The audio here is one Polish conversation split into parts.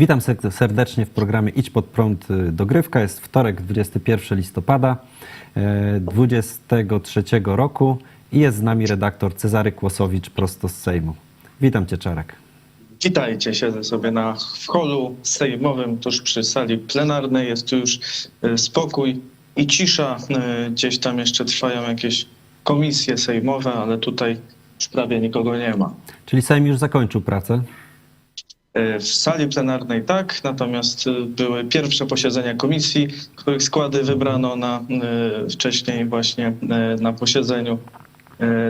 Witam serdecznie w programie Idź pod prąd y, dogrywka. Jest wtorek, 21 listopada e, 23 roku i jest z nami redaktor Cezary Kłosowicz prosto z Sejmu. Witam cię Czarek. Witajcie, siedzę sobie na w holu sejmowym, tuż przy sali plenarnej. Jest tu już e, spokój i cisza. E, Gdzieś tam jeszcze trwają jakieś komisje sejmowe, ale tutaj już prawie nikogo nie ma. Czyli Sejm już zakończył pracę. E, W sali plenarnej tak, natomiast e, były pierwsze posiedzenia komisji, których składy wybrano na e, wcześniej właśnie na posiedzeniu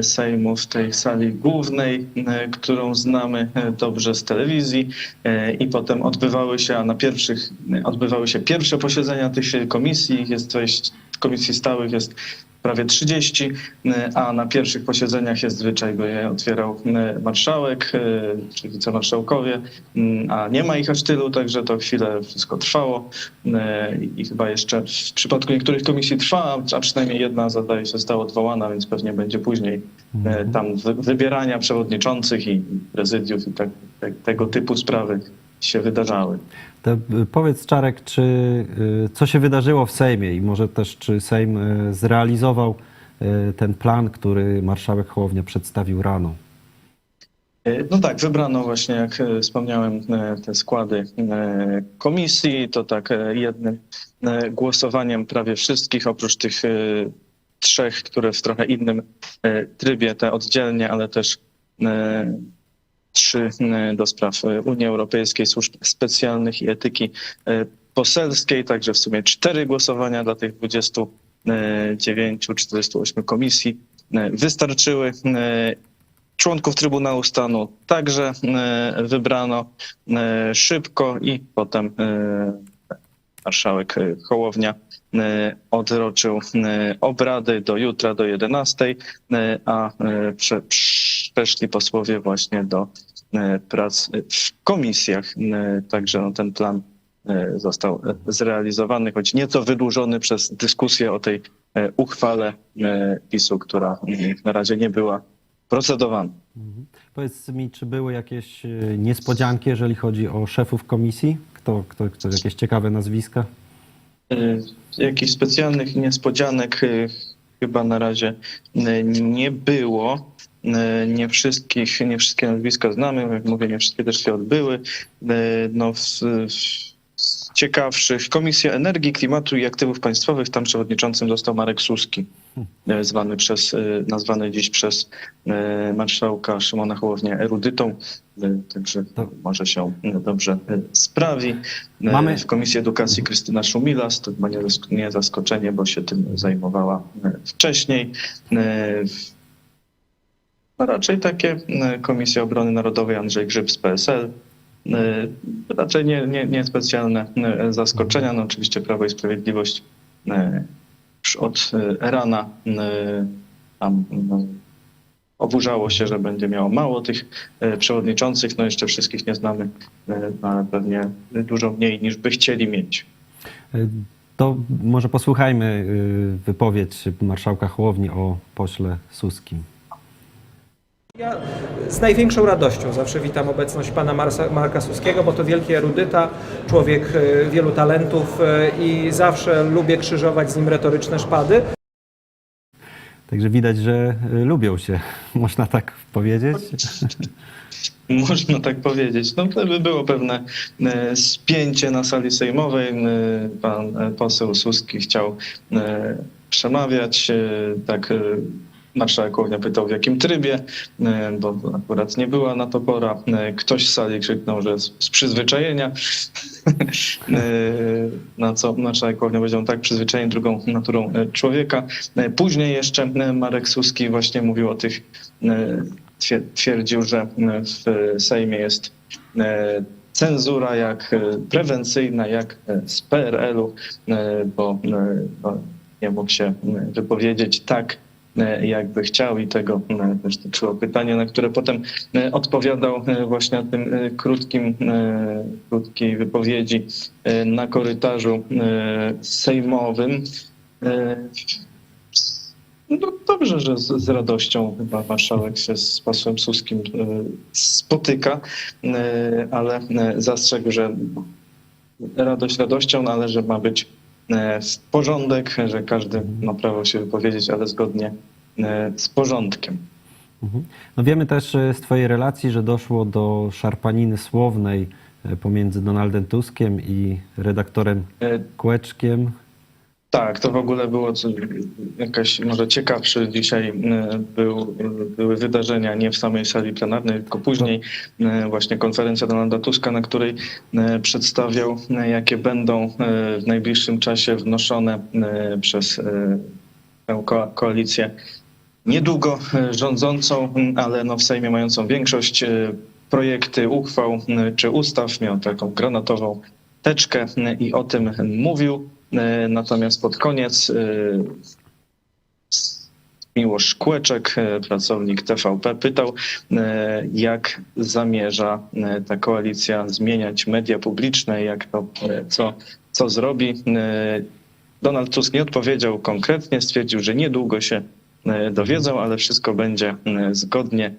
Sejmu w tej sali głównej, którą znamy dobrze z telewizji i potem odbywały się, a na pierwszych odbywały się pierwsze posiedzenia tych komisji, jest wejść komisji stałych jest prawie 30, e, a na pierwszych posiedzeniach jest zwyczaj, by je otwierał e, marszałek e, czy wicemarszałkowie, a nie ma ich aż tylu, także to chwilę wszystko trwało i chyba jeszcze w przypadku niektórych komisji trwa, a przynajmniej jedna zadaje się została odwołana, więc pewnie będzie później e, tam wy- wybierania przewodniczących i prezydiów i tak, tak, tego typu sprawy się wydarzały. To y, powiedz Czarek, czy y, co się wydarzyło w Sejmie i może też czy Sejm y, zrealizował ten plan, który marszałek Hołownia przedstawił rano. No tak, wybrano właśnie, jak wspomniałem, te składy komisji. To tak jednym głosowaniem prawie wszystkich, oprócz tych trzech, które w trochę innym trybie, te oddzielnie, ale też trzy e, do spraw e, Unii Europejskiej, służb specjalnych i etyki e, poselskiej, także w sumie cztery głosowania dla tych 29, 48 komisji e, wystarczyły. E, Członków Trybunału Stanu także wybrano szybko i potem marszałek Hołownia odroczył obrady do jutra do 11, e, a e, prze, przeszli posłowie właśnie do e, prac w komisjach. E, Także no, ten plan e, został e, zrealizowany, choć nieco wydłużony przez dyskusję o tej e, uchwale e, PiSu, która na razie nie była procedowana. Mhm. Powiedz mi, czy były jakieś niespodzianki, jeżeli chodzi o szefów komisji? Kto, kto, kto jakieś ciekawe nazwiska? Jakichś specjalnych niespodzianek chyba na razie nie było. Y, Nie wszystkich, nie wszystkie nazwiska znamy, jak mówię, nie wszystkie też się odbyły. Y, No, w, z ciekawszych Komisja Energii, Klimatu i Aktywów Państwowych, tam przewodniczącym został Marek Suski, y, zwany przez, nazwany dziś przez marszałka Szymona Hołownię erudytą, także może się dobrze sprawi. Mamy-. W Komisji Edukacji Krystyna Szumilas, to chyba nie, zask- nie zaskoczenie, bo się tym zajmowała e, wcześniej. E, w- A raczej takie e, Komisja Obrony Narodowej Andrzej Grzyb z PSL. E, Raczej nie, nie, nie specjalne e, zaskoczenia. No oczywiście Prawo i Sprawiedliwość od rana tam no, oburzało się, że będzie miało mało tych przewodniczących. No jeszcze wszystkich nie znamy, no, ale pewnie dużo mniej niż by chcieli mieć. To może posłuchajmy wypowiedź marszałka Hołowni o pośle Suskim. Ja z największą radością zawsze witam obecność pana Marsa, Marka Suskiego, bo to wielki erudyta, człowiek e, wielu talentów e, i zawsze lubię krzyżować z nim retoryczne szpady. Także widać, że y, lubią się, można tak powiedzieć. Można tak powiedzieć. No to by było pewne e, spięcie na sali sejmowej. E, Pan e, poseł Suski chciał e, przemawiać. e, Tak e, marszałek Hołownia pytał w jakim trybie, e, bo akurat nie była na to pora. E, Ktoś z sali krzyknął, że z przyzwyczajenia. E, Na co marszałek Hołownia powiedział tak, przyzwyczajenie drugą naturą człowieka. Później jeszcze Marek Suski właśnie mówił o tych twier- twierdził, że w Sejmie jest cenzura jak prewencyjna, jak z PRL-u, bo nie mógł się wypowiedzieć tak, jakby chciał i tego e, też dotyczyło pytanie, na które potem e, odpowiadał e, właśnie na tym e, krótkim, e, krótkiej wypowiedzi e, na korytarzu e, sejmowym. E, No dobrze, że z, z radością chyba marszałek się z posłem Suskim e, spotyka, e, ale e, zastrzegł, że radość radością, no ale że ma być e, porządek, że każdy ma prawo się wypowiedzieć, ale zgodnie e, z porządkiem. Mhm. No wiemy też e, z Twojej relacji, że doszło do szarpaniny słownej e, pomiędzy Donaldem Tuskiem i redaktorem E, Kłeczkiem. Tak, to w ogóle było jakaś może ciekawsze dzisiaj e, był, były wydarzenia nie w samej sali plenarnej, tylko później e, właśnie konferencja Donalda Tuska, na której e, przedstawiał, jakie będą w najbliższym czasie wnoszone przez koalicję niedługo rządzącą, ale no w Sejmie mającą większość projekty uchwał czy ustaw, miał taką granatową teczkę i o tym mówił. E, Natomiast pod koniec e, Miłosz Kłeczek, e, pracownik TVP, pytał, jak zamierza ta koalicja zmieniać media publiczne, jak to, co, co zrobi. Donald Tusk nie odpowiedział konkretnie, stwierdził, że niedługo się dowiedzą, ale wszystko będzie zgodnie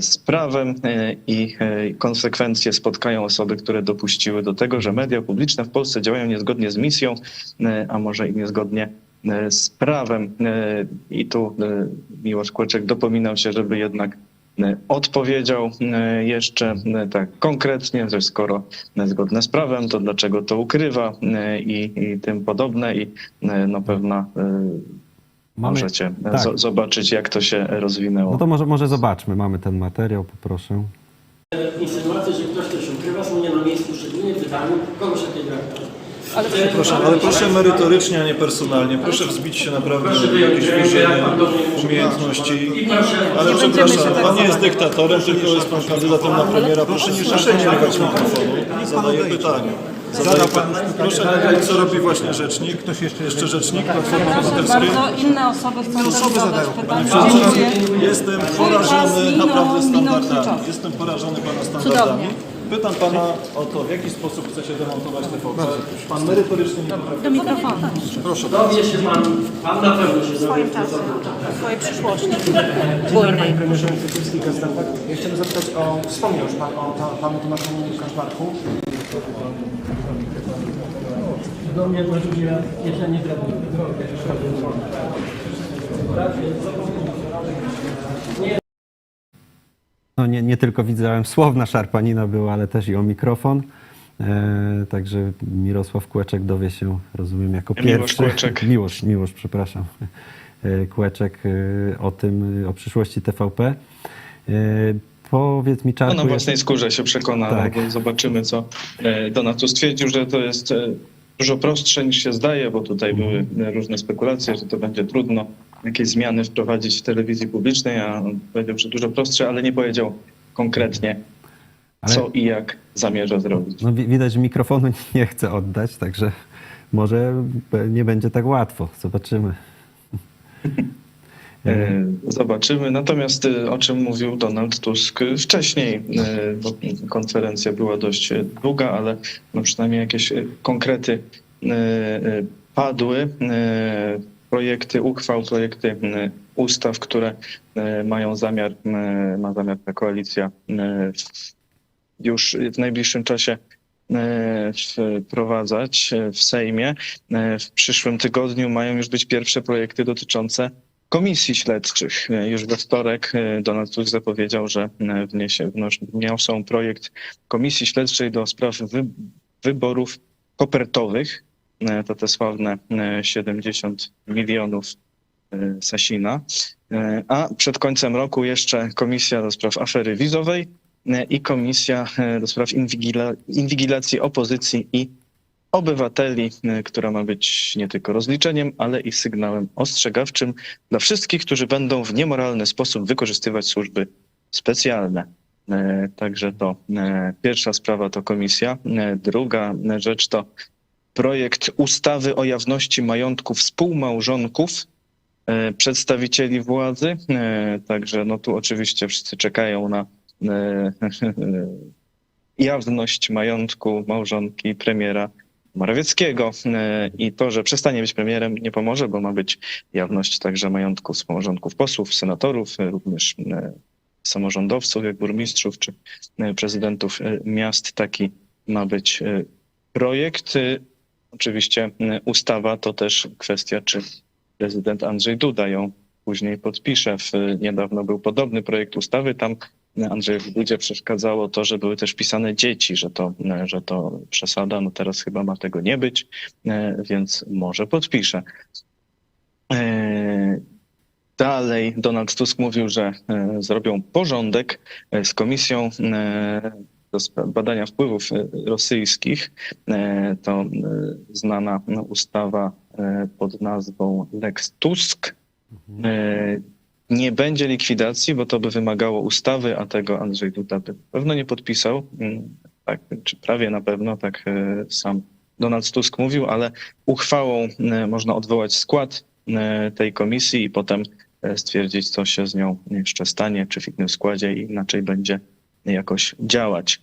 z prawem e, i e, konsekwencje spotkają osoby, które dopuściły do tego, że media publiczne w Polsce działają niezgodnie z misją, e, a może i niezgodnie e, z prawem. E, I tu e, Miłosz Kłeczek dopominał się, żeby jednak e, odpowiedział e, jeszcze e, tak konkretnie, że skoro zgodne z prawem, to dlaczego to ukrywa e, i, i tym podobne i e, no pewna e, Mamy- możecie e, tak. zo- zobaczyć jak to się rozwinęło. No to może, może zobaczmy, mamy ten materiał, poproszę. Insynuacje, że ktoś coś ukrywa, są nie na miejscu, szczególnie w pytaniu, kogo się tej traktować. Ale proszę, ale proszę merytorycznie, a nie personalnie. Proszę wzbić się naprawdę Proszę w jakieś mówi. umiejętności. Ale przepraszam, tak pan nie jest dyktatorem, tylko jest pan kandydatem na premiera. Proszę nie szarpać mikrofonu. Zadaję pytanie. Zadaję pan, proszę nagrać, co robi właśnie rzecznik. Ktoś jeszcze, jeszcze rzecznik Platformy Obywatelskiej. bardzo, inne osoby chcą też zadać pytania. Przepraszam, Dziękuję. jestem porażony naprawdę standardami. Jestem porażony pana standardami. Cudownie. Pytam pana o to, w jaki sposób chcecie demontować TVP. Pan merytorycznie nie potrafi. Do mikrofonu. dowie się pan, pan na pewno się dowie. W swojej przyszłości. Panie premierze Gazeta. Ja chciałem zapytać o, wspomniał już Pan o ta, panu Tomaszu Kaczmarku. Do mnie. No nie, nie tylko widziałem słowna szarpanina była, ale też i o mikrofon. E, także Mirosław Kłeczek dowie się, rozumiem, jako Miłosz pierwszy. Kłeczek. Miłosz, Miłosz, przepraszam. E, Kłeczek e, o tym, e, o przyszłości TVP. Powiedz mi, No, Czarku... na jak- własnej skórze się przekona, Tak. bo zobaczymy, co e, Donald tu stwierdził, że to jest e, dużo prostsze niż się zdaje, bo tutaj były e, różne spekulacje, że to będzie trudno jakieś zmiany wprowadzić w telewizji publicznej, a on powiedział, że dużo prostsze, ale nie powiedział konkretnie, Ale- co i jak zamierza zrobić. No, wi- widać, że mikrofonu nie chce oddać, także może nie będzie tak łatwo. Zobaczymy. E, Zobaczymy. Natomiast e, o czym mówił Donald Tusk wcześniej, e, bo konferencja była dość długa, ale no przynajmniej jakieś konkrety padły. Projekty uchwał, projekty ustaw, które mają zamiar, ma zamiar ta koalicja już w najbliższym czasie wprowadzać w Sejmie. W przyszłym tygodniu mają już być pierwsze projekty dotyczące komisji śledczych. E, Już we wtorek e, Donald Tusk zapowiedział, że e, wniesie, wniosą projekt komisji śledczej do spraw wy, wyborów kopertowych. To te sławne e, 70 milionów Sasina. A przed końcem roku jeszcze komisja do spraw afery wizowej i komisja do spraw inwigila, inwigilacji opozycji i obywateli, e, która ma być nie tylko rozliczeniem, ale i sygnałem ostrzegawczym dla wszystkich, którzy będą w niemoralny sposób wykorzystywać służby specjalne. E, Także to e, pierwsza sprawa to komisja. Druga rzecz to projekt ustawy o jawności majątku współmałżonków przedstawicieli władzy. Także no tu oczywiście wszyscy czekają na jawność majątku małżonki premiera Morawieckiego e, i to, że przestanie być premierem nie pomoże, bo ma być jawność także majątków wspomorządków posłów, senatorów, e, również e, samorządowców, jak burmistrzów czy prezydentów miast. Taki ma być projekt. Oczywiście ustawa to też kwestia, czy prezydent Andrzej Duda ją później podpisze. W, niedawno był podobny projekt ustawy. Tam Andrzejowi Dudzie przeszkadzało to, że były też pisane dzieci, że to, że to przesada. No teraz chyba ma tego nie być, e, więc może podpisze. E, Dalej Donald Tusk mówił, że e, zrobią porządek z komisją do badania wpływów rosyjskich. To znana ustawa pod nazwą Lex Tusk. E, Nie będzie likwidacji, bo to by wymagało ustawy, a tego Andrzej Duda by pewno nie podpisał. Mm, Tak, czy prawie na pewno, tak e, sam Donald Tusk mówił, ale uchwałą e, można odwołać skład e, tej komisji i potem stwierdzić, co się z nią jeszcze stanie, czy w innym składzie i inaczej będzie jakoś działać.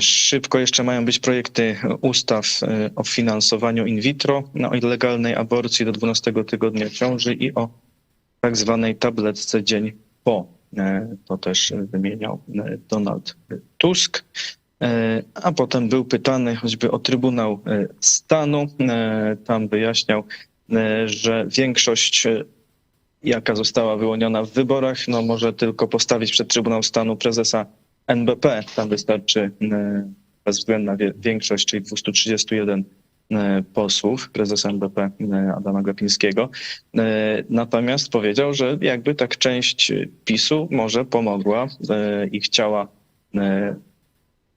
Szybko jeszcze mają być projekty ustaw o finansowaniu in vitro, no, o legalnej aborcji do 12 tygodnia ciąży i o tak zwanej tabletce dzień po. E, To też wymieniał e, Donald Tusk. E, A potem był pytany choćby o Trybunał e, Stanu. E, Tam wyjaśniał, e, że większość, e, jaka została wyłoniona w wyborach, no może tylko postawić przed Trybunał Stanu prezesa NBP. Tam wystarczy e, bezwzględna większość, czyli 231 e, posłów, prezesa NBP e, Adama Glapińskiego. E, Natomiast powiedział, że jakby tak część PiSu może pomogła e, i chciała e,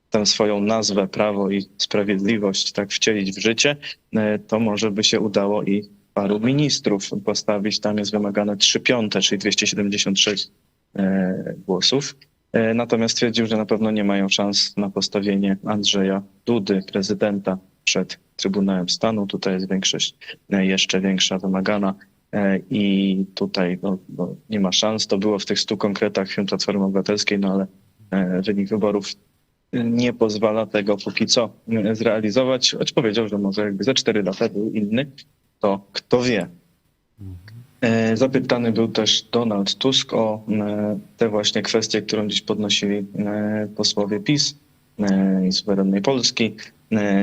tę swoją nazwę Prawo i Sprawiedliwość tak wcielić w życie, e, to może by się udało i paru ministrów postawić. Tam jest wymagane 3 piąte, czyli 276 e, głosów. E, Natomiast stwierdził, że na pewno nie mają szans na postawienie Andrzeja Dudy, prezydenta, przed Trybunałem Stanu. Tutaj jest większość e, jeszcze większa wymagana e, i tutaj no, no, nie ma szans. To było w tych stu konkretach Platformy Obywatelskiej, no ale e, wynik wyborów nie pozwala tego póki co zrealizować, choć powiedział, że może jakby za cztery lata był inny, to kto wie. Zapytany był też Donald Tusk o te właśnie kwestie, którą dziś podnosili posłowie PiS i suwerennej Polski,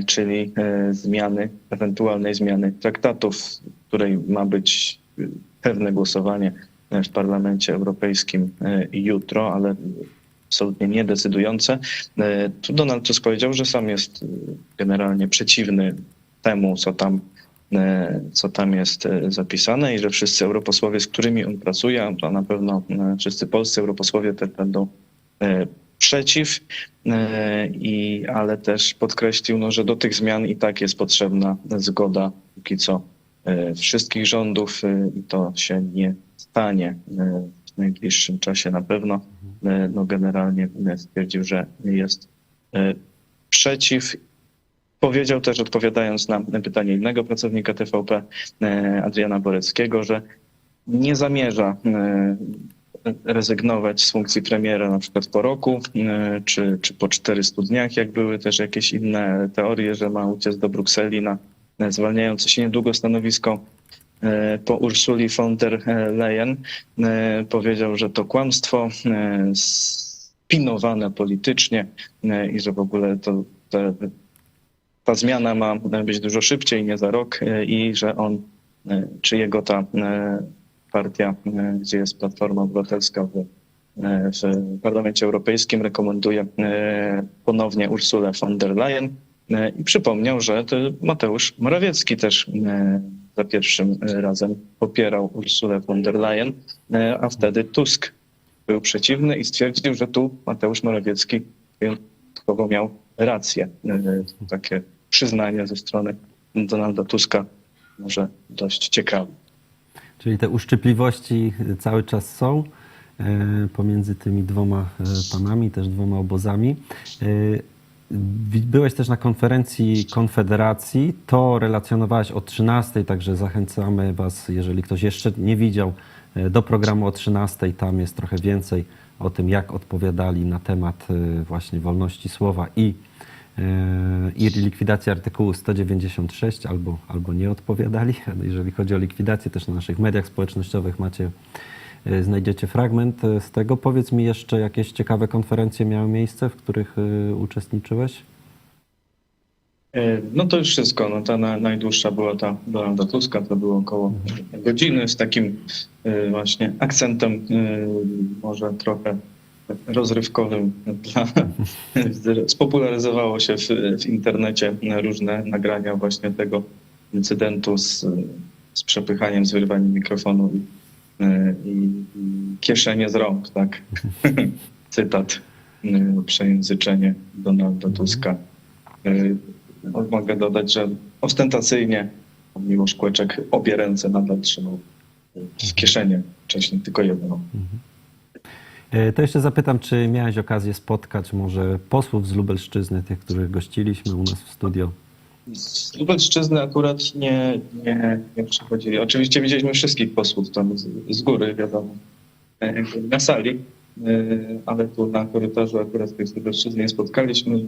czyli e, zmiany, ewentualnej zmiany traktatów, której ma być e, pewne głosowanie w Parlamencie Europejskim e, jutro, ale absolutnie niedecydujące. E, Tu Donald Tusk powiedział, że sam jest e, generalnie przeciwny temu, co tam e, co tam jest e, zapisane i że wszyscy europosłowie, z którymi on pracuje, a na pewno e, wszyscy polscy europosłowie też będą e, przeciw, e, i, ale też podkreślił, no, że do tych zmian i tak jest potrzebna zgoda póki co e, wszystkich rządów e, i to się nie stanie w najbliższym czasie na pewno. No, generalnie stwierdził, że jest przeciw Powiedział też, odpowiadając na pytanie innego pracownika TVP, Adriana Boreckiego, że nie zamierza rezygnować z funkcji premiera na przykład po roku, e, czy, czy po 400 dniach, jak były też jakieś inne teorie, że ma uciec do Brukseli na na zwalniające się niedługo stanowisko e, po Ursuli von der Leyen. E, Powiedział, że to kłamstwo e, spinowane politycznie e, i że w ogóle to ta zmiana ma być dużo szybciej, nie za rok e, i że on, e, czy jego ta e, partia, e, gdzie jest Platforma Obywatelska w, e, w Parlamencie Europejskim, rekomenduje e, ponownie Ursulę von der Leyen i przypomniał, że Mateusz Morawiecki też za pierwszym razem popierał Ursulę von der Leyen, a wtedy Tusk był przeciwny i stwierdził, że tu Mateusz Morawiecki wyjątkowo miał rację. Takie przyznanie ze strony Donalda Tuska może dość ciekawe. Czyli te uszczypliwości cały czas są e, pomiędzy tymi dwoma e, panami, też dwoma obozami. E, Byłeś też na konferencji Konfederacji, to relacjonowałeś o 13, także zachęcamy Was, jeżeli ktoś jeszcze nie widział, do programu o 13. Tam jest trochę więcej o tym, jak odpowiadali na temat właśnie wolności słowa i i likwidacji artykułu 196 albo, albo nie odpowiadali. Jeżeli chodzi o likwidację, też na naszych mediach społecznościowych macie, e, znajdziecie fragment e, z tego. Powiedz mi jeszcze, jakieś ciekawe konferencje miały miejsce, w których e, uczestniczyłeś? E, No to już wszystko. No ta na, najdłuższa była ta Donalda Tuska, to było około godziny z takim e, właśnie akcentem e, może trochę rozrywkowym. Dla, spopularyzowało się w, w internecie różne nagrania właśnie tego incydentu z, z przepychaniem, z wyrwaniem mikrofonu i, e, i, i kieszenie z rąk, tak? Cytat, e, przejęzyczenie Donalda Tuska. E, Mogę dodać, że ostentacyjnie Miłosz Kłeczek obie ręce nadal trzymał w kieszeni, wcześniej tylko jedną. E, To jeszcze zapytam, czy miałeś okazję spotkać może posłów z Lubelszczyzny, tych, których gościliśmy u nas w studio? Z Lubelszczyzny akurat nie, nie, nie przychodzili. Oczywiście widzieliśmy wszystkich posłów tam z, z góry, wiadomo, e, na sali, e, ale tu na korytarzu akurat z Lubelszczyzny nie spotkaliśmy.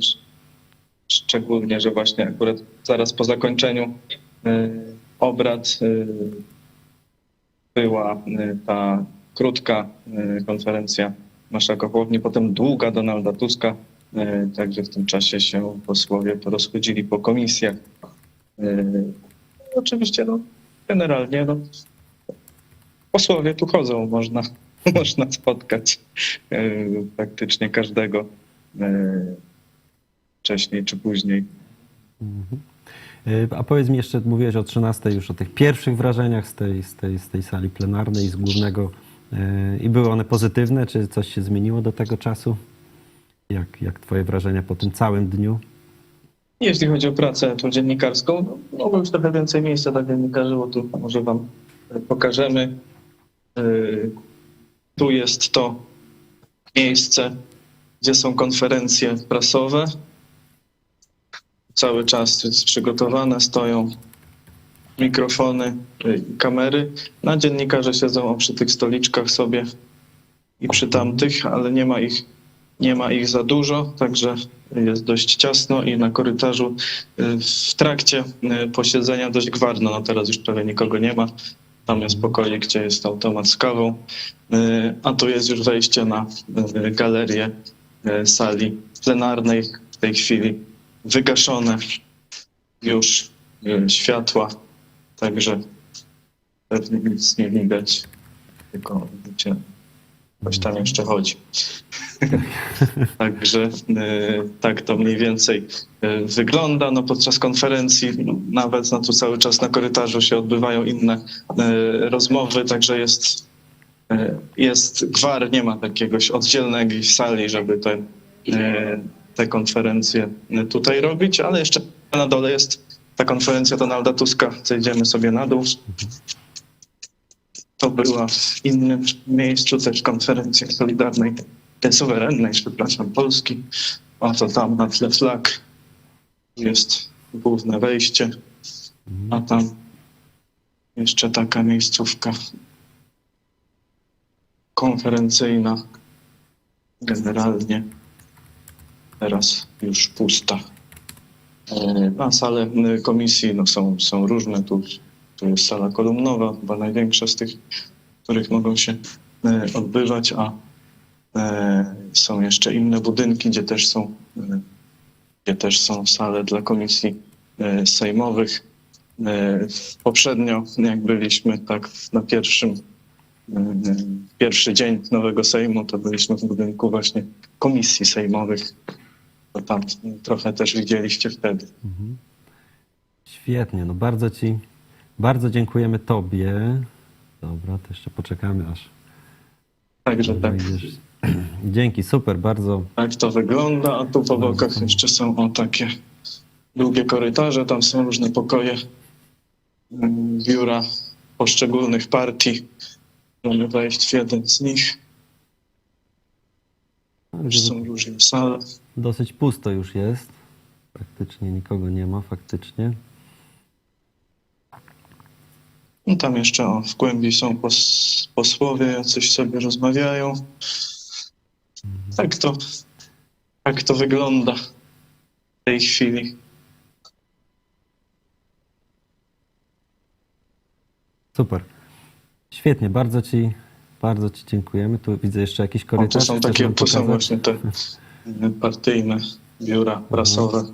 Szczególnie, że właśnie akurat zaraz po zakończeniu obrad była ta krótka e, konferencja Marszałka Hołowni, potem długa Donalda Tuska, e, także w tym czasie się posłowie porozchodzili po komisjach. E, Oczywiście, no, generalnie, no, posłowie tu chodzą, można, można spotkać praktycznie każdego wcześniej czy później. E, A powiedz mi jeszcze, mówiłeś o 13 już o tych pierwszych wrażeniach z tej, z tej, z tej sali plenarnej, z głównego. E, I były one pozytywne? Czy coś się zmieniło do tego czasu? Jak, jak twoje wrażenia po tym całym dniu? Jeśli chodzi o pracę tą dziennikarską, no, mogło już trochę więcej miejsca dla dziennikarzy, bo tu może wam pokażemy. E, Tu jest to miejsce, gdzie są konferencje prasowe. Cały czas jest przygotowane, stoją mikrofony i kamery. Na dziennikarze siedzą przy tych stoliczkach sobie i przy tamtych, ale nie ma ich nie ma ich za dużo, także jest dość ciasno i na korytarzu y, w trakcie y, posiedzenia dość gwarno. No teraz już prawie nikogo nie ma. Tam jest pokoik, gdzie jest automat z kawą, y, a tu jest już wejście na y, galerię y, sali plenarnej. W tej chwili wygaszone już y, światła, także pewnie nic nie widać, tylko widzicie, ktoś tam jeszcze chodzi. Także y, tak to mniej więcej y, wygląda. No, podczas konferencji no, nawet no, tu cały czas na korytarzu się odbywają inne y, rozmowy, także jest, jest gwar, nie ma takiegoś oddzielnej sali, żeby te, te konferencje tutaj robić, ale jeszcze na dole jest ta konferencja Donalda Tuska. Zejdziemy sobie na dół. To była w innym miejscu też konferencja solidarnej, suwerennej, przepraszam, Polski. Oto tam na tle flag jest główne wejście, a tam jeszcze taka miejscówka konferencyjna. Generalnie teraz już pusta. E, Na salę e, komisji no, są, są różne. Tu, tu jest sala kolumnowa, chyba największa z tych, których mogą się e, odbywać, a e, są jeszcze inne budynki, gdzie też są, gdzie też są sale dla komisji sejmowych. Poprzednio, jak byliśmy tak na pierwszym, pierwszy dzień nowego Sejmu, to byliśmy w budynku właśnie komisji sejmowych. To tam trochę też widzieliście wtedy. Świetnie, no bardzo ci, bardzo dziękujemy tobie. Dobra, to jeszcze poczekamy aż Także tak, wejdziesz. Dzięki, super, bardzo. tak to wygląda, a tu po bokach jeszcze są o takie długie korytarze, tam są różne pokoje, mm, biura poszczególnych partii. Mamy wejść w jeden z nich, też są różne sale. Dosyć pusto już jest. Praktycznie nikogo nie ma, faktycznie. No tam jeszcze o, w głębi są pos, posłowie, jacyś sobie rozmawiają. Tak to, tak to wygląda. tej chwili. Super. Świetnie, bardzo Ci, bardzo Ci dziękujemy. Tu widzę jeszcze jakiś O, korytarz. to są takie, to są właśnie te partyjne biura prasowe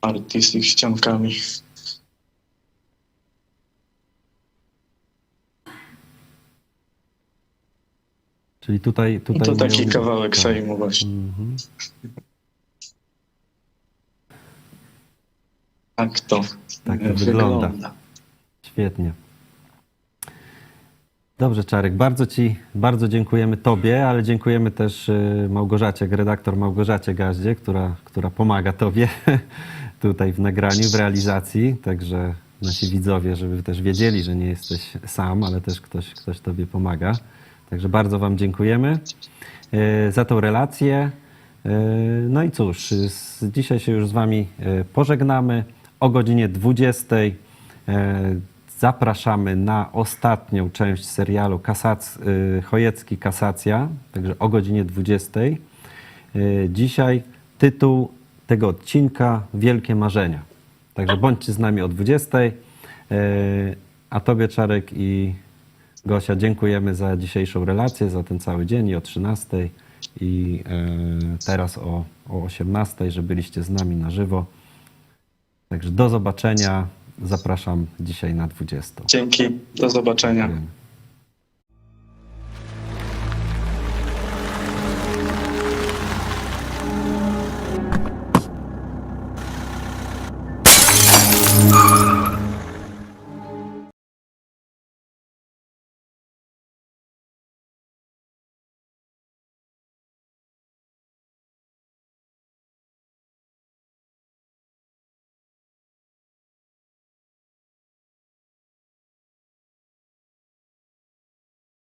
partii z ich ściankami. Czyli tutaj, tutaj To taki kawałek tak. Sejmu właśnie. Mhm. Tak to, Tak to e, wygląda. Świetnie. Dobrze, Czarek, bardzo Ci, bardzo dziękujemy Tobie, ale dziękujemy też y, Małgorzacie, redaktor Małgorzacie Gaździe, która, która pomaga Tobie tutaj w nagraniu, w realizacji, także nasi widzowie, żeby też wiedzieli, że nie jesteś sam, ale też ktoś, ktoś Tobie pomaga. Także bardzo Wam dziękujemy y, za tą relację. Y, No i cóż, dzisiaj się już z Wami pożegnamy. O godzinie 20 y, zapraszamy na ostatnią część serialu Kasac, y, Chojecki Kasacja, także o godzinie 20. Y, Dzisiaj tytuł tego odcinka Wielkie Marzenia. Także bądźcie z nami o 20. Y, A Tobie, Czarek i Gosia, dziękujemy za dzisiejszą relację, za ten cały dzień i o 13 i teraz o, o 18, że byliście z nami na żywo. Także do zobaczenia. Zapraszam dzisiaj na 20. Dzięki, do zobaczenia.